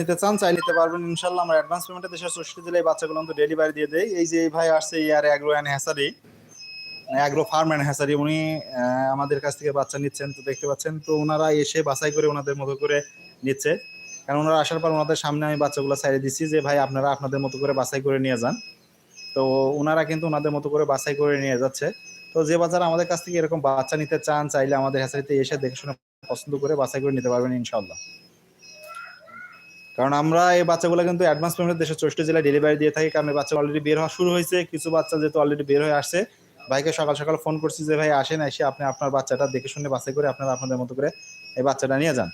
নিতে চান চাই নিতে পারবেন। ইনশাল্লাহ আমরা অ্যাডভান্স পেমেন্টে দেশের চৌষট্টি জেলায় বাচ্চাগুলো তো ডেলিভারি দিয়ে দেয় এই যে এই ভাই আসছে year agro and hatchery agro farm and hatchery উনি আমাদের কাছ থেকে বাচ্চা নিচ্ছেন, তো দেখতে পাচ্ছেন। তো ওনারা এসে বাছাই করে ওনাদের মতো করে নিচ্ছে। কারণ ওনারা আসার পর ওনাদের সামনে আমি বাচ্চাগুলো ছাড়ে দিচ্ছি যে, ভাই, আপনারা আপনাদের মতো করে বাছাই করে নিয়ে যান। তো ওনারা কিন্তু ওনাদের মতো করে বাছাই করে নিয়ে যাচ্ছে। তো যে বাচ্চারা আমাদের কাছ থেকে এরকম বাচ্চা নিতে চান, চাইলে আমাদের হ্যাসারিতে এসে দেখে শুনে পছন্দ করে বাছাই করে নিতে পারবেন ইনশাল্লাহ কারণ আমরা এই বাচ্চাগুলো কিন্তু অ্যাডভান্স পেমেন্ট দেশের চৌষ্টি জেলায় ডেলিভারি দিয়ে থাকি, কারণ বাচ্চা অলরেডি বের হওয়া শুরু হয়েছে। কিছু বাচ্চা যেহেতু অলরেডি বের হয়ে আসছে, ভাইকে সকাল সকাল ফোন করছি যে, ভাই, আসেন, এসে আপনি আপনার বাচ্চাটা দেখে শুনে বাছাই করে আপনারা আপনাদের মতো করে এই বাচ্চাটা নিয়ে যান।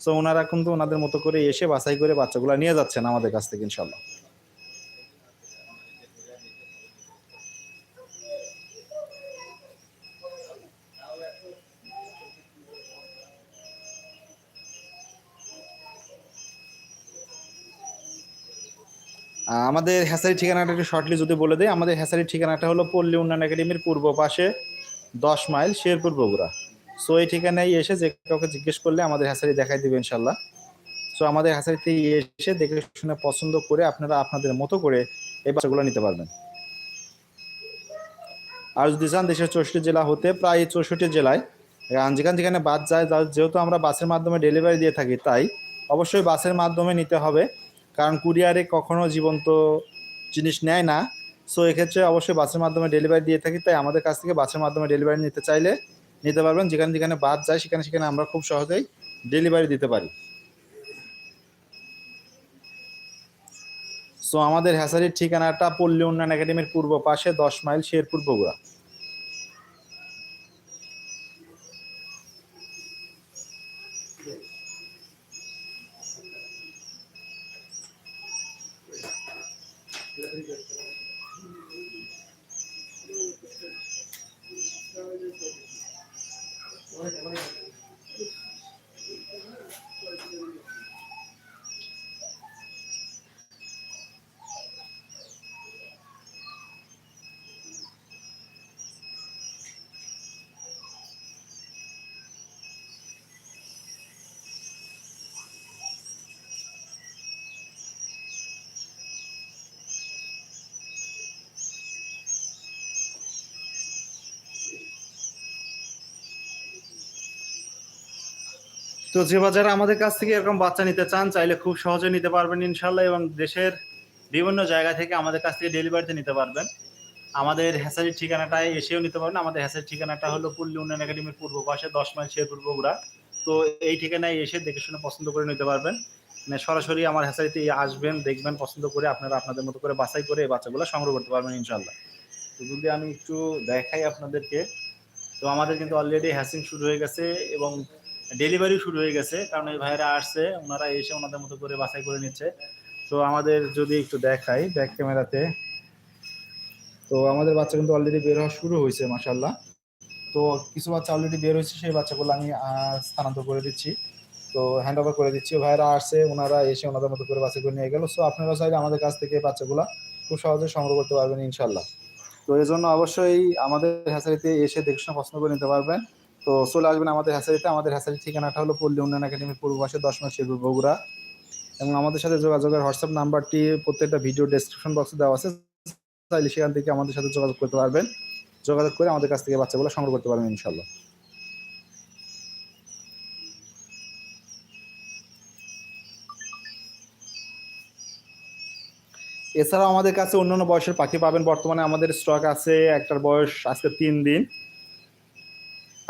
সো ওনারা কিন্তু ওনাদের মতো করে এসে বাছাই করে বাচ্চাগুলো নিয়ে যাচ্ছেন আমাদের কাছ থেকে ইনশাল্লাহ আমাদের হ্যাসারি ঠিকানাটা একটু শর্টলি যদি বলে দেয় আমাদের হ্যাসারির ঠিকানাটা হলো পল্লী উন্নয়ন একাডেমির পূর্ব পাশে দশ মাইল শেরপুর বগুড়া। সো এই ঠিকানায় এসে যে কাউকে জিজ্ঞেস করলে আমাদের হ্যাসারি দেখাই দিবে ইনশাল্লাহ সো আমাদের হ্যাসারিতে এসে দেখে শুনে পছন্দ করে আপনারা আপনাদের মতো করে এই বাচ্চাগুলো নিতে পারবেন। আর যদি চান দেশের চৌষট্টি জেলা হতে প্রায় চৌষট্টি জেলায় যেখানে যেখানে বাস যায় যেহেতু আমরা বাসের মাধ্যমে ডেলিভারি দিয়ে থাকি তাই, অবশ্যই বাসের মাধ্যমে নিতে হবে। কারণ কুরিয়ারে কখনো জীবন্ত জিনিস নেয় না। সো এক্ষেত্রে অবশ্যই বাসের মাধ্যমে ডেলিভারি দিয়ে থাকি। তাই আমাদের কাছ থেকে বাসের মাধ্যমে ডেলিভারি নিতে চাইলে নিতে পারবেন। যেখানে যেখানে বাদ যায়, সেখানে সেখানে আমরা খুব সহজেই ডেলিভারি দিতে পারি। সো আমাদের হ্যাসারির ঠিকানাটা পল্লী উন্নয়ন একাডেমির পূর্ব পাশে দশ মাইল শেরপুর বগুড়া। তো যে বাজারে আমাদের কাছ থেকে এরকম বাচ্চা নিতে চান, চাইলে খুব সহজে নিতে পারবেন ইনশাল্লাহ এবং দেশের বিভিন্ন জায়গা থেকে আমাদের কাছ থেকে ডেলিভারিতে নিতে পারবেন। আমাদের হ্যাসারির ঠিকানাটায় এসেও নিতে পারবেন। আমাদের হ্যাসারির ঠিকানাটা হলো পল্লী উন্নয়ন একাডেমির পূর্ব পাশে দশ মাইল শেরপুর বগুড়া। তো এই ঠিকানায় এসে দেখে শুনে পছন্দ করে নিতে পারবেন। মানে সরাসরি আমার হ্যাসারিতে আসবেন, দেখবেন, পছন্দ করে আপনারা আপনাদের মতো করে বাছাই করে এই বাচ্চাগুলো সংগ্রহ করতে পারবেন ইনশাল্লাহ তো যদি আমি একটু দেখাই আপনাদেরকে, তো আমাদের কিন্তু অলরেডি হ্যাসিং শুরু হয়ে গেছে এবং ডেলিভারি শুরু হয়ে গেছে, কারণ এই ভাইরা আসছে, ওনারা এসে ওনাদের মতো করে বাছাই করে নিচ্ছে। তো আমাদের যদি একটু দেখাই ব্যাক ক্যামেরাতে তো আমাদের বাচ্চা কিন্তু অলরেডি বের হওয়া শুরু হয়েছে মাসাল্লাহ তো কিছু বাচ্চা অলরেডি বের হয়েছে, সেই বাচ্চাগুলো আমি স্থানান্তর করে দিচ্ছি। তো হ্যান্ড ওভার করে দিচ্ছি। ভাইরা আসছে, ওনারা এসে ওনাদের মতো করে করে নিয়ে গেল। সো আপনারা চাইলে আমাদের কাছ থেকে বাচ্চাগুলো খুব সহজে সংগ্রহ করতে পারবেন ইনশাল্লাহ তো এই জন্য অবশ্যই আমাদের হ্যাসারিতে এসে দেখে পছন্দ করে নিতে পারবেন। তো চলে আসবেন আমাদের হ্যাসারিতে। আমাদের হ্যাসারির ঠিকানাটা হলো পল্লী উন্নয়ন একাডেমির পূর্ব পাশে দশ মাস শিল্প বগুড়া। এবং আমাদের সাথে যোগাযোগের হোয়াটসঅ্যাপ নাম্বারটি প্রত্যেকটা ভিডিও ডেসক্রিপশন বক্সে দেওয়া আছে। সেখান থেকে আমাদের সাথে যোগাযোগ করতে পারবেন। যোগাযোগ করে আমাদের কাছ থেকে বাচ্চাগুলো সংগ্রহ করতে পারবেন ইনশাল্লাহ এছাড়াও আমাদের কাছে অন্যান্য বয়সের পাখি পাবেন। বর্তমানে আমাদের স্টক আছে, একটার বয়স আজকে তিন দিন।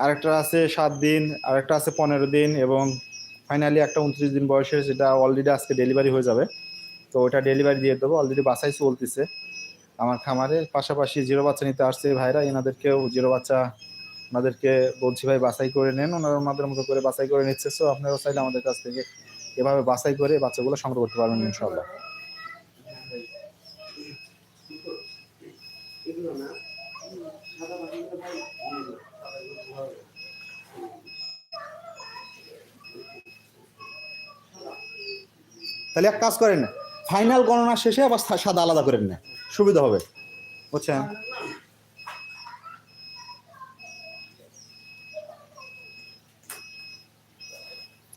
আরেকটা আছে সাত দিন, আরেকটা আছে পনেরো দিন এবং ফাইনালি একটা উনত্রিশ দিন বয়সের যেটা অলরেডি আজকে ডেলিভারি হয়ে যাবে। তো ওটা ডেলিভারি দিয়ে দেবো অলরেডি বাসাই চলতেছে। আমার খামারে পাশাপাশি জিরো বাচ্চা নিতে আসছে ভাইরা, এনাদেরকেও জিরো বাচ্চা ওনাদেরকে বলছি ভাই বাছাই করে নেন, ওনারা ওনাদের মতো করে বাছাই করে নিচ্ছে। সো আপনারাও চাইলে আমাদের কাছ থেকে এভাবে বাছাই করে বাচ্চাগুলো সংগ্রহ করতে পারবেন ইনশাল্লাহ তাহলে এক কাজ করেন ফাইনাল গণনা শেষে আবার সাদা আলাদা করেন না সুবিধা হবে। বুঝছেন?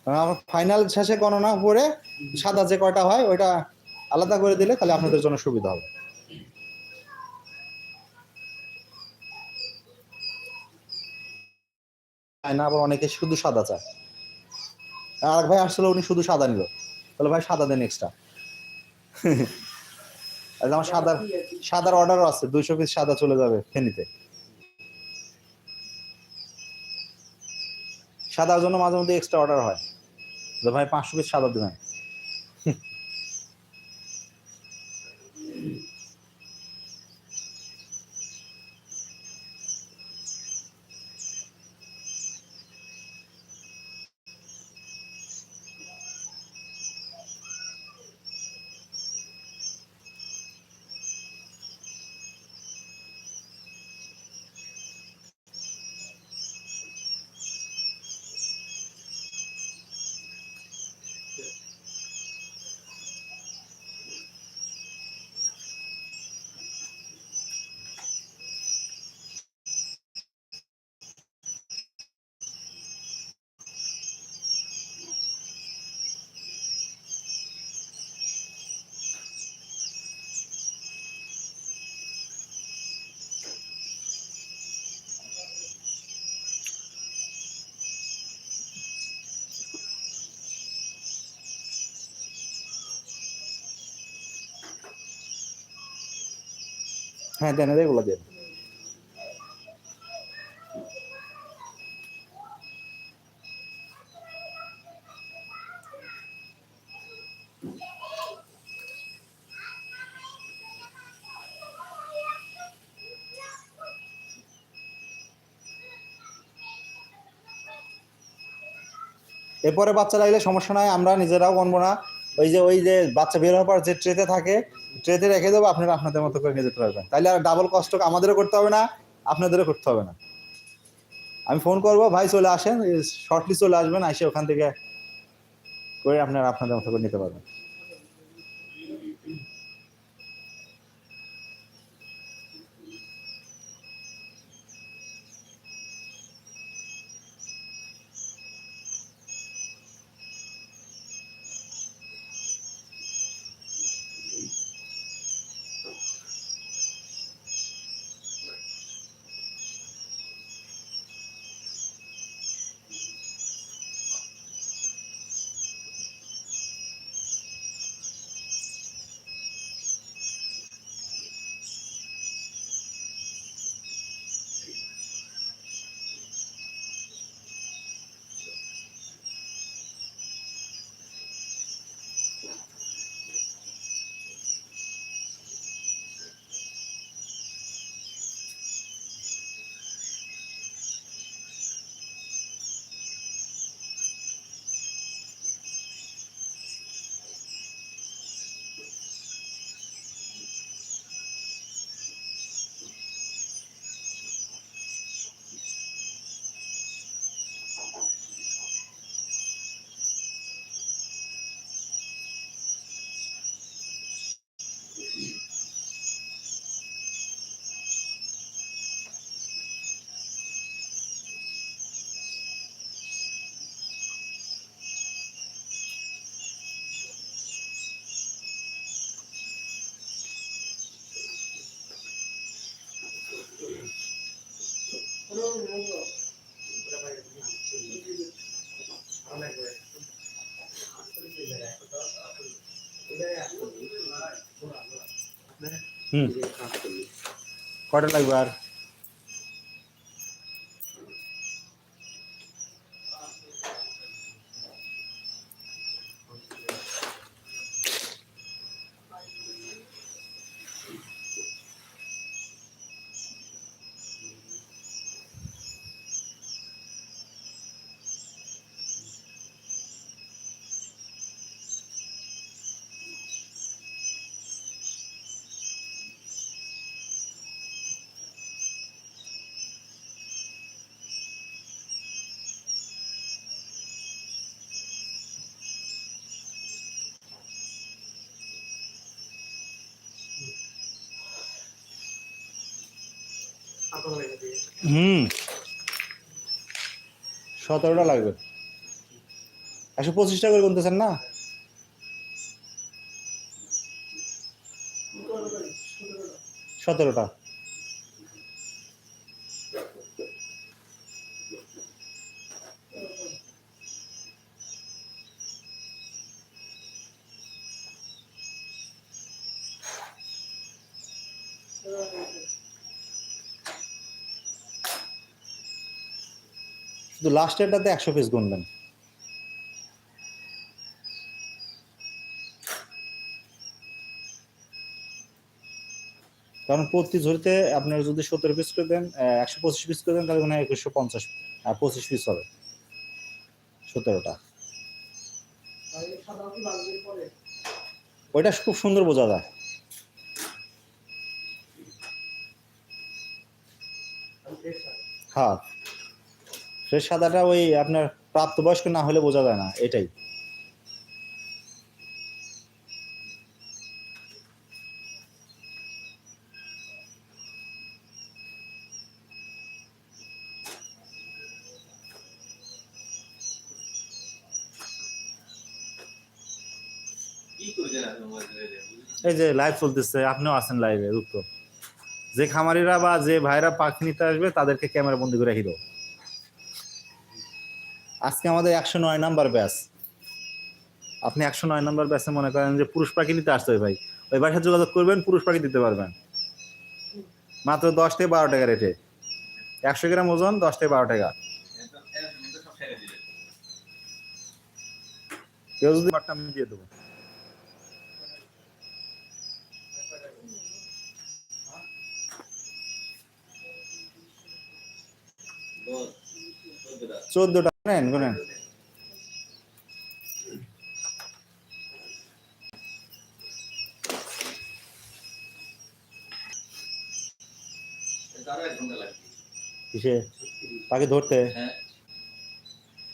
আমার ফাইনাল শেষে গণনা করে সাদা যে কয়টা হয়, ওইটা আলাদা করে দিলে তাহলে আপনাদের জন্য সুবিধা হবে। না, আবার অনেকে শুধু সাদা চায়। আর এক ভাই আসলে উনি শুধু সাদা নিল। তাহলে ভাই সাদা দেন এক্সট্রা আমার সাদার সাদার অর্ডারও আছে, দুইশো পিস সাদা চলে যাবে ফেনিতে। সাদার জন্য মাঝে মধ্যে এক্সট্রা অর্ডার হয়। যে ভাই পাঁচশো পিস সাদা দেবেন। হ্যাঁ দেন এগুলো এরপরে বাচ্চা লাগলে সমস্যা নাই, আমরা নিজেরাও গণবো না। ওই যে ওই যে বাচ্চা বের হওয়ার পর যে ট্রেতে থাকে ট্রেতে রেখে দেবো আপনারা আপনাদের মতো করে নিয়ে যেতে পারবেন। তাহলে আর ডাবল কষ্ট আমাদেরও করতে হবে না, আপনাদেরও করতে হবে না। আমি ফোন করব, ভাই চলে আসেন শর্টলি চলে আসবেন, এসে ওখান থেকে করে আপনারা আপনাদের মতো করে নিতে পারবেন। হুম। কটা লাগবে আর? হুম। সতেরোটা লাগবে। একশো পঁচিশ টাকা করে গুনতেছেন না? সতেরোটা। শুধু লাস্টেরটাতে একশো পিস গুনবেন কারণ প্রতি ঝুড়িতে আপনার যদি সতেরো পিস করে দেন একশো পঁচিশ পিস করে দেন, তাহলে মনে হয় একুশশো পঞ্চাশ আর পঁচিশ পিস হবে। সতেরোটা। ওইটা খুব সুন্দর বোঝা যায়। হ্যাঁ। ফ্রেশ সাদাটা ওই আপনার প্রাপ্তবয়স্ক না হলে বোঝা যায় না, এটাই। এই যে লাইভ চলতেছে, আপনিও আছেন লাইভে যুক্ত যে খামারিরা বা যে ভাইরা পাখি নিতে আসবে, তাদেরকে ক্যামেরা বন্দি করে রেখে দাও আজকে আমাদের একশো নয় নাম্বার ব্যাচ। আপনি একশো নয় নাম্বার ব্যাচে মনে করেন যে পুরুষ নিতে আসতে হবে ভাই। ওই বাসায় যোগাযোগ করবেন, পুরুষ পাখি দিতে পারবেন। মাত্র দশ থেকে বারো টাকা রেটে। একশো গ্রাম ওজন দশ থেকে বারো টাকা। কেউ যদি আমি দিয়ে দেবো। চোদ্দটা। গুনেন কিসে? পাখি ধরতে? হ্যাঁ।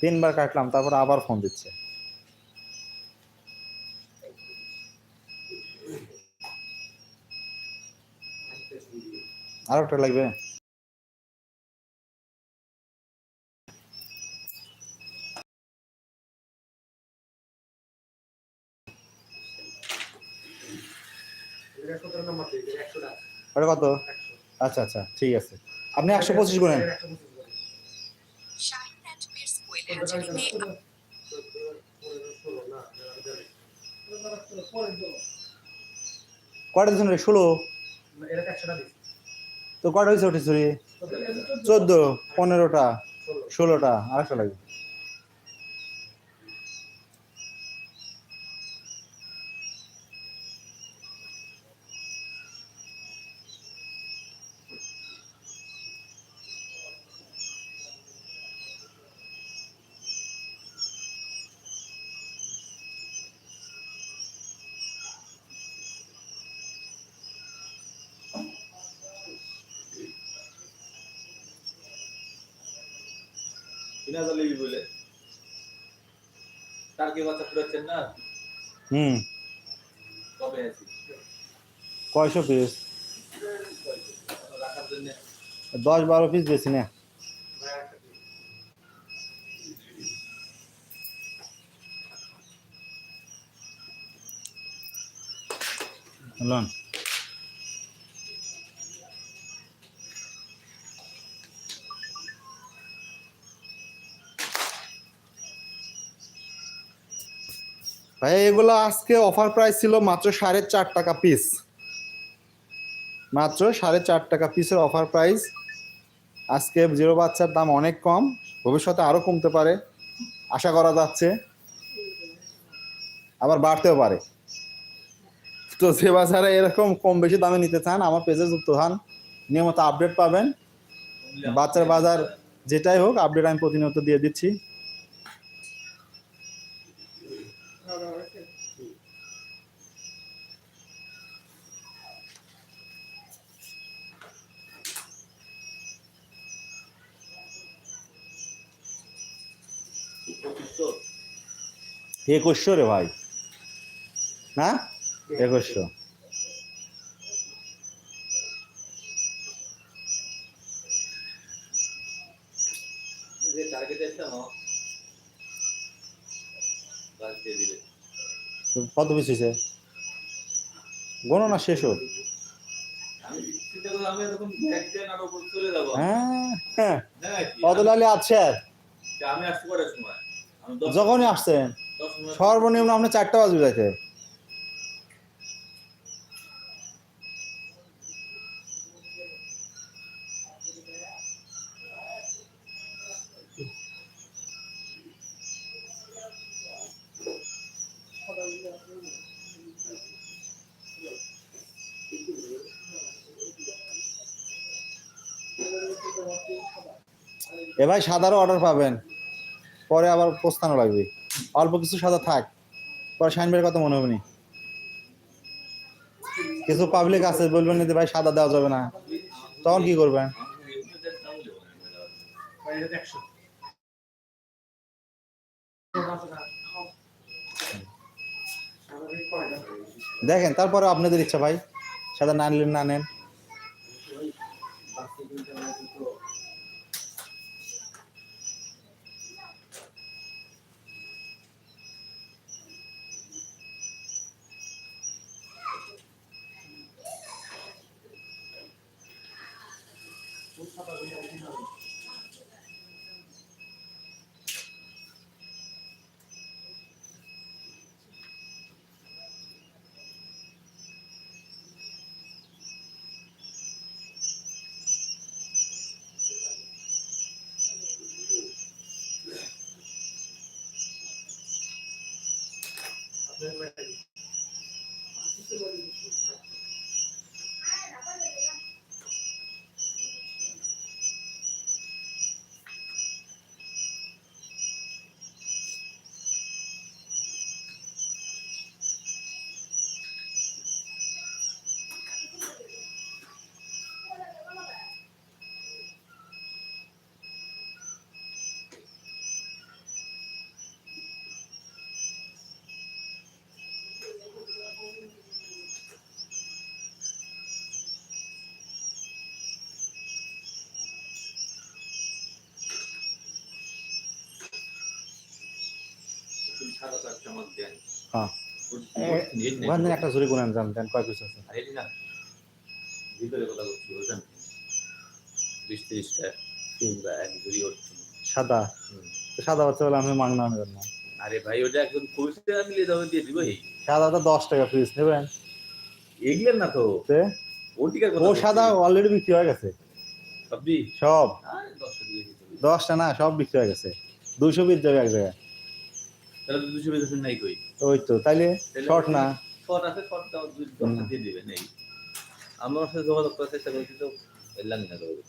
তিনবার কাটলাম তারপর আবার ফোন দিচ্ছে। আরও একটা লাগবে? ওটা কত? আচ্ছা আচ্ছা ঠিক আছে। আপনি একশো পঁচিশ হ্যাচারিতে কয়টা দিচ্ছেন ষোলো। তো কয়টা হয়েছে ওটি চোদ্দ, পনেরোটা, ষোলোটা, আরেকটা লাগবে। লিবি বলে। তার কি বাচ্চা ফুরাচ্ছেন না? হুম। কবে আছি? কয়শো পিস রাখার জন্য। দশ বারো পিস বেশি না। লন। ভাই, এগুলো আজকে অফার প্রাইস ছিল মাত্র সাড়ে চার টাকা পিস মাত্র সাড়ে চার টাকা পিসের অফার প্রাইস আজকে জিরো বাচ্চার দাম অনেক কম, ভবিষ্যতে আরও কমতে পারে, আশা করা যাচ্ছে। আবার বাড়তেও পারে। তো যে বাজারে এরকম কম বেশি দামে নিতে চান, আমার পেজে যুক্ত হন, নিয়মিত আপডেট পাবেন। বাচ্চার বাজার যেটাই হোক আপডেট আমি প্রতিনিয়ত দিয়ে দিচ্ছি। একুশশো রে ভাই। না? একুশশো। কত পিস হয়েছে গণনা শেষ হোক। হ্যাঁ হ্যাঁ। নাকি? কত লালি আছে দশ- যখনই আসছেন। সর্বনিম্ন আপনার চারটা বাজবে যাইতে। এ ভাই সাদারও অর্ডার পাবেন। পরে আবার পোস্তানো লাগবে। অল্প কিছু সাদা থাক, পরে শাইনবের কথা মনে হবে কিছু পাবলিক আছে, বলবেন যে ভাই সাদা দেওয়া যাবে না। তখন কি করবেন। দেখেন তারপরে আপনাদের ইচ্ছা ভাই সাদা না নিলেন না নেন। मिळाली. হ্যাঁ। ওখান থেকে একটা জুড়ি গুনেন জান দেন কয় পিস আছে? বিশ। সাদা? সাদা বাচ্চা বলে আমি মাংনা নেবেন না। আরে ভাই ওটা একদম মিলিয়ে দিয়ে সাদা তো দশ টাকা পিস নেবেন? এগুলেন না তো। ও সাদা অলরেডি বিক্রি হয়ে গেছে। সব দশটা না সব বিক্রি হয়ে গেছে। দুইশো পিস যাবে এক জায়গায়। তাহলে তো দুশো বেশি নাই কই? ওই তো তাইলে শর্ট না? শর্ট আছে শর্টটা দুই দিয়ে দিবে নেই আমার সাথে যোগাযোগ করার চেষ্টা করছি তো এলাম না যোগাযোগ।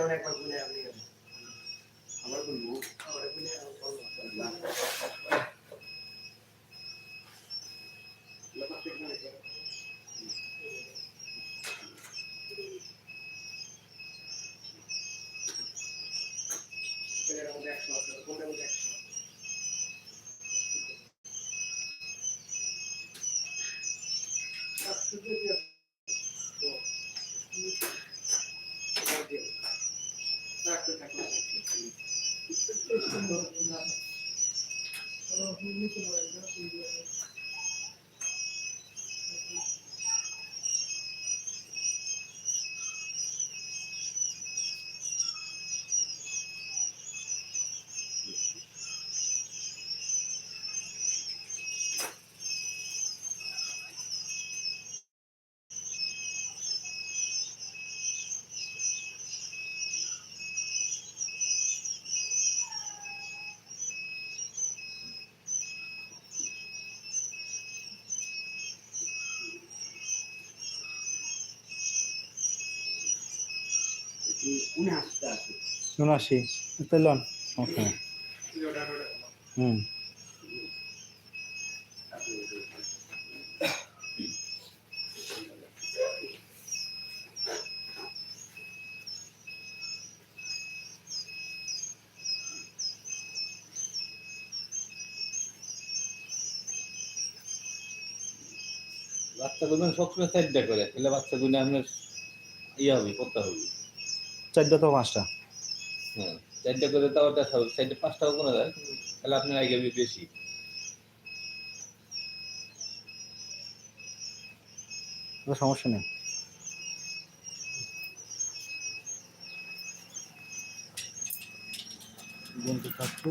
तेवढ्याक बघून উনআশি তাইলে লন, সমস্যা নেই। হুম। বাচ্চা গুলো সবসময় সাইডটা করে। তাহলে বাচ্চা গুলো আপনার ইয়ে হবে করতে হবে। চারটা তো পাঁচটা হ্যাঁ চারটা করে তাও পাঁচটাও কোনো যায় তাহলে আপনার আগে বেশি। কোনো সমস্যা নেই। বন্ধু থাকতো